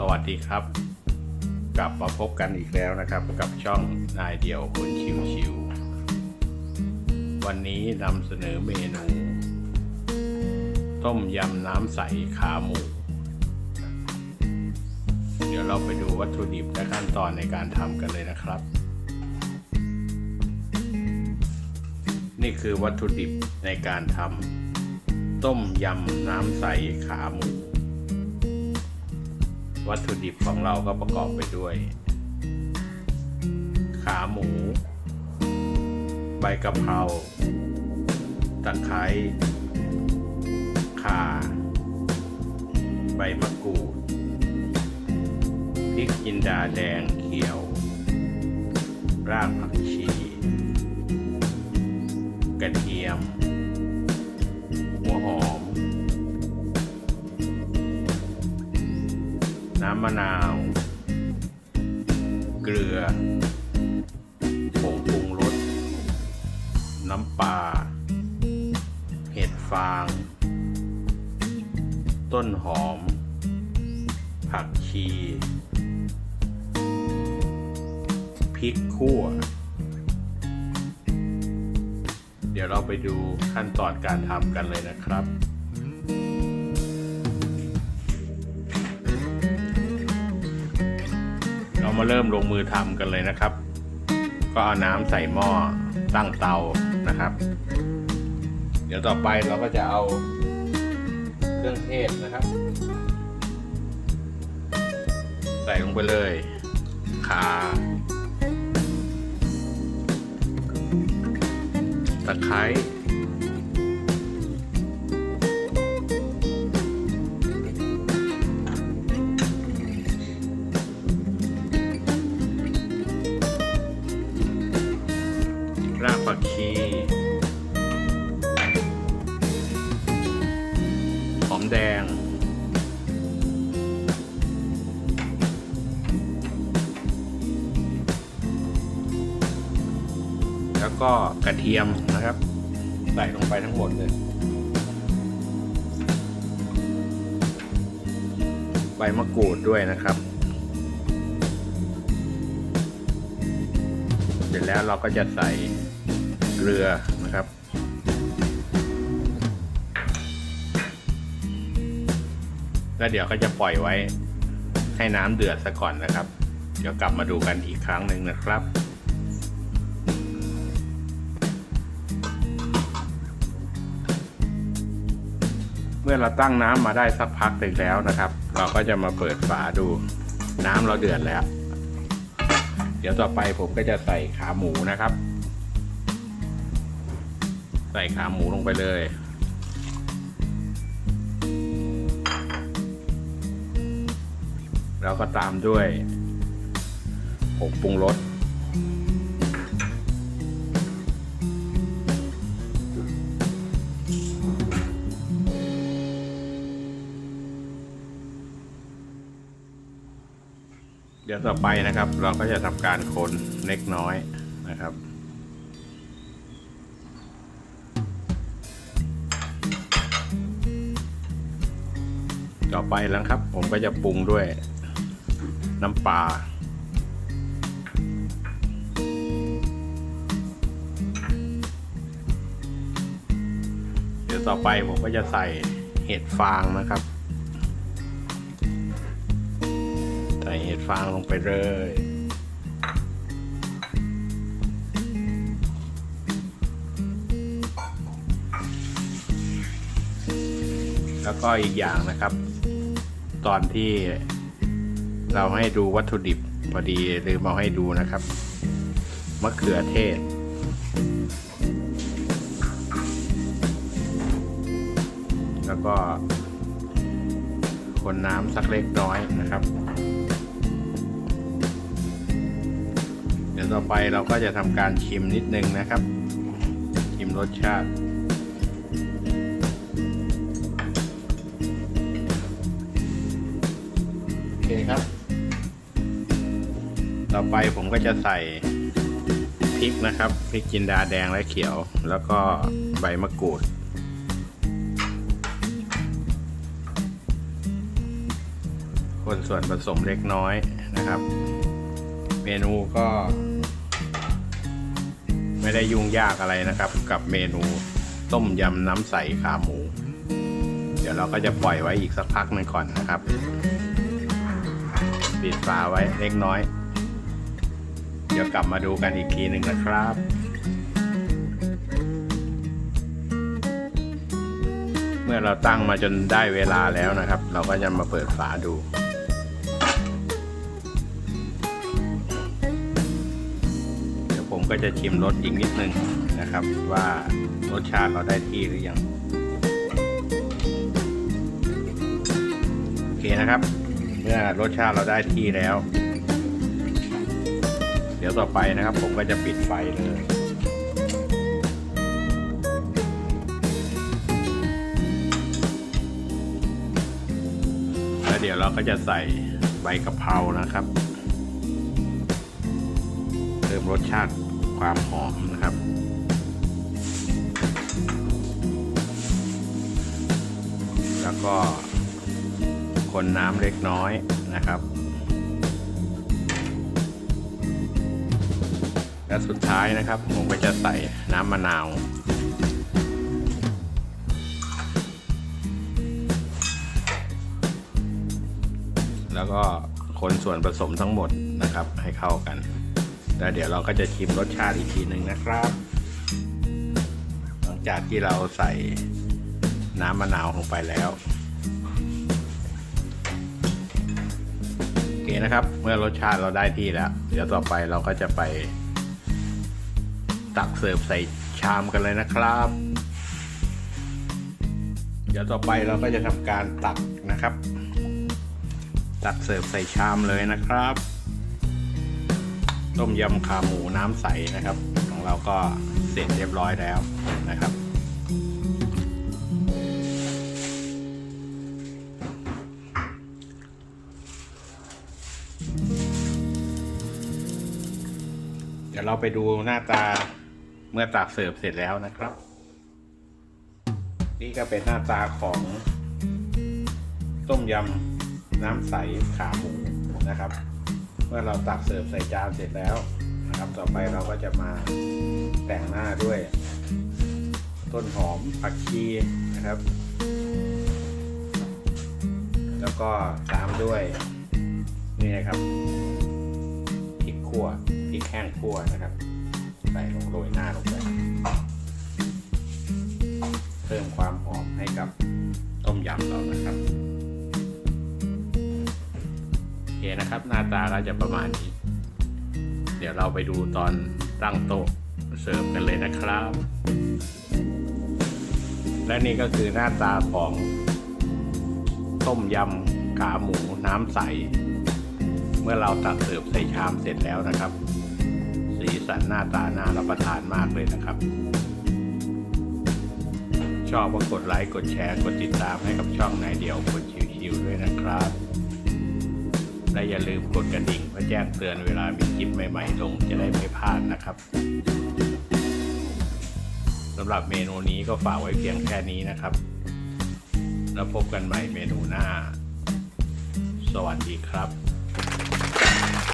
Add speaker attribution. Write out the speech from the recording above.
Speaker 1: สวัสดีครับ กลับมาพบกันอีกแล้วนะครับ กับช่องนายเดี่ยวคนชิวๆวันนี้นำเสนอเมนู ต้มยำน้ำใสขาหมู เดี๋ยวเราไปดูวัตถุดิบและขั้นตอนในการทำกันเลยนะครับ นี่คือวัตถุดิบในการทำต้มยำน้ำใสขาหมู วัตถุดิบของเราก็ประกอบไปด้วย ขาหมู ใบกะเพราตะไคร้ข่า ใบมะกรูดพริกจินดาแดงเขียว รากผักชี กระเทียม น้ำมะนาว เกลือผงปรุงรส น้ำปลา เห็ดฟาง ต้นหอม ผักชีพริกขั่ว เดี๋ยวเราไปดูขั้นตอนการทำกันเลยนะครับ มาเริ่มลงมือทำกันเลยนะครับ ก็เอาน้ำใส่หม้อตั้งเตานะครับ เดี๋ยวต่อไปเราก็จะเอาเครื่องเทศนะครับ ใส่ลงไปเลยข่าตะไคร้ แล้วก็กระเทียมนะครับ ใส่ลงไปทั้งหมดเลย ใบมะกรูดด้วยนะครับ เสร็จแล้วเราก็จะใส่เกลือนะครับแล้วเดี๋ยวก็จะปล่อยไว้ให้น้ำเดือดซะก่อนนะครับ เดี๋ยวกลับมาดูกันอีกครั้งหนึ่งนะครับ เมื่อเราตั้งน้ำมาได้สักพักหนึ่งแล้วนะครับ เราก็จะมาเปิดฝาดูน้ำเราเดือดแล้ว เดี๋ยวต่อไปผมก็จะใส่ขาหมูนะครับ ใส่ขาหมูลงไปเลยแล้วก็ตามด้วยผงปรุงรส เดี๋ยวต่อไปนะครับ เราก็จะทำการคนเล็กน้อยนะครับต่อไปแล้วครับ ผมก็จะปรุงด้วยน้ำปลาเดี๋ยวต่อไปผมก็จะใส่เห็ดฟางนะครับ ฟางลงไปเลยแล้วก็อีกอย่างนะครับ ตอนที่เราให้ดูวัตถุดิบพอดีลืมเอาให้ดูนะครับมะเขือเทศ แล้วก็คนน้ำสักเล็กน้อยนะครับ ดี๋ยวต่อไปเราก็จะทำการชิมนิดนึงนะครับ ชิมรสชาติโอเคครับ ต่อไปผมก็จะใส่พริกนะครับพริกจินดาแดงและเขียว แล้วก็ใบมะกรูดคนส่วนผสมเล็กน้อยนะครับ เมนูก็ ไม่ได้ยุ่งยากอะไรนะครับ กับเมนูต้มยำน้ำใสขาหมู เดี๋ยวเราก็จะปล่อยไว้อีกสักพักหนึ่งก่อนนะครับปิดฝาไว้เล็กน้อย เดี๋ยวกลับมาดูกันอีกทีหนึ่งนะครับเมื่อเราตั้งมาจนได้เวลาแล้วนะครับ เราก็จะมาเปิดฝาดู ก็จะชิมรสอีกนิดนึงนะครับ ว่ารสชาติเราได้ที่หรือยังโอเคนะครับ เมื่อรสชาติเราได้ที่แล้ว เดี๋ยวต่อไปนะครับ ผมก็จะปิดไฟเลยแล้วเดี๋ยวเราก็จะใส่ใบกะเพรานะครับ เพิ่มรสชาติ ความหอมนะครับ แล้วก็คนน้ำเล็กน้อยนะครับ และสุดท้ายนะครับ ผมก็จะใส่น้ำมะนาวแล้วก็คนส่วนผสมทั้งหมดนะครับให้เข้ากัน แล้วเดี๋ยวเราก็จะชิมรสชาติอีกทีหนึ่งนะครับ หลังจากที่เราใส่น้ำมะนาวลงไปแล้วโอเคนะครับ เมื่อรสชาติเราได้ที่แล้ว เดี๋ยวต่อไปเราก็จะไป ตักเสิร์ฟใส่ชามกันเลยนะครับ เดี๋ยวต่อไปเราก็จะทำการตักนะครับ ตักเสิร์ฟใส่ชามเลยนะครับ ต้มยำขาหมูน้ำใสนะครับ ของเราก็เสร็จเรียบร้อยแล้วนะครับ เดี๋ยวเราไปดูหน้าตาเมื่อตักเสิร์ฟเสร็จแล้วนะครับ นี่ก็เป็นหน้าตาของต้มยำน้ำใสขาหมูนะครับ เมื่อเราตักเสิร์ฟใส่จานเสร็จแล้วนะครับ ต่อไปเราก็จะมาแต่งหน้าด้วย ต้นหอมผักชีนะครับ แล้วก็ตามด้วยนี่นะครับพริกขั่วพริกแห้งขั่วนะครับใส่ลงโรยหน้าลงไปเพิ่มความหอมให้กับต้มยำเรานะครับ นะครับ หน้าตาก็จะประมาณนี้ เดี๋ยวเราไปดูตอนตั้งโต๊ะเสิร์ฟกันเลยนะครับ และนี่ก็คือหน้าตาของ ต้มยำขาหมูน้ำใส เมื่อเราตักเสิร์ฟใส่ชามเสร็จแล้วนะครับ สีสันหน้าตาน่ารับประทานมากเลยนะครับ ชอบก็กดไลค์กดแชร์กดติดตามให้กับช่องนายเดียวคนชิวๆด้วยนะครับ และอย่าลืมกดกระดิ่งเพื่อแจ้งเตือนเวลามีคลิปใหม่ๆลงจะได้ไม่พลาดนะครับสำหรับเมนูนี้ก็ฝากไว้เพียงแค่นี้นะครับ แล้วพบกันใหม่เมนูหน้า สวัสดีครับ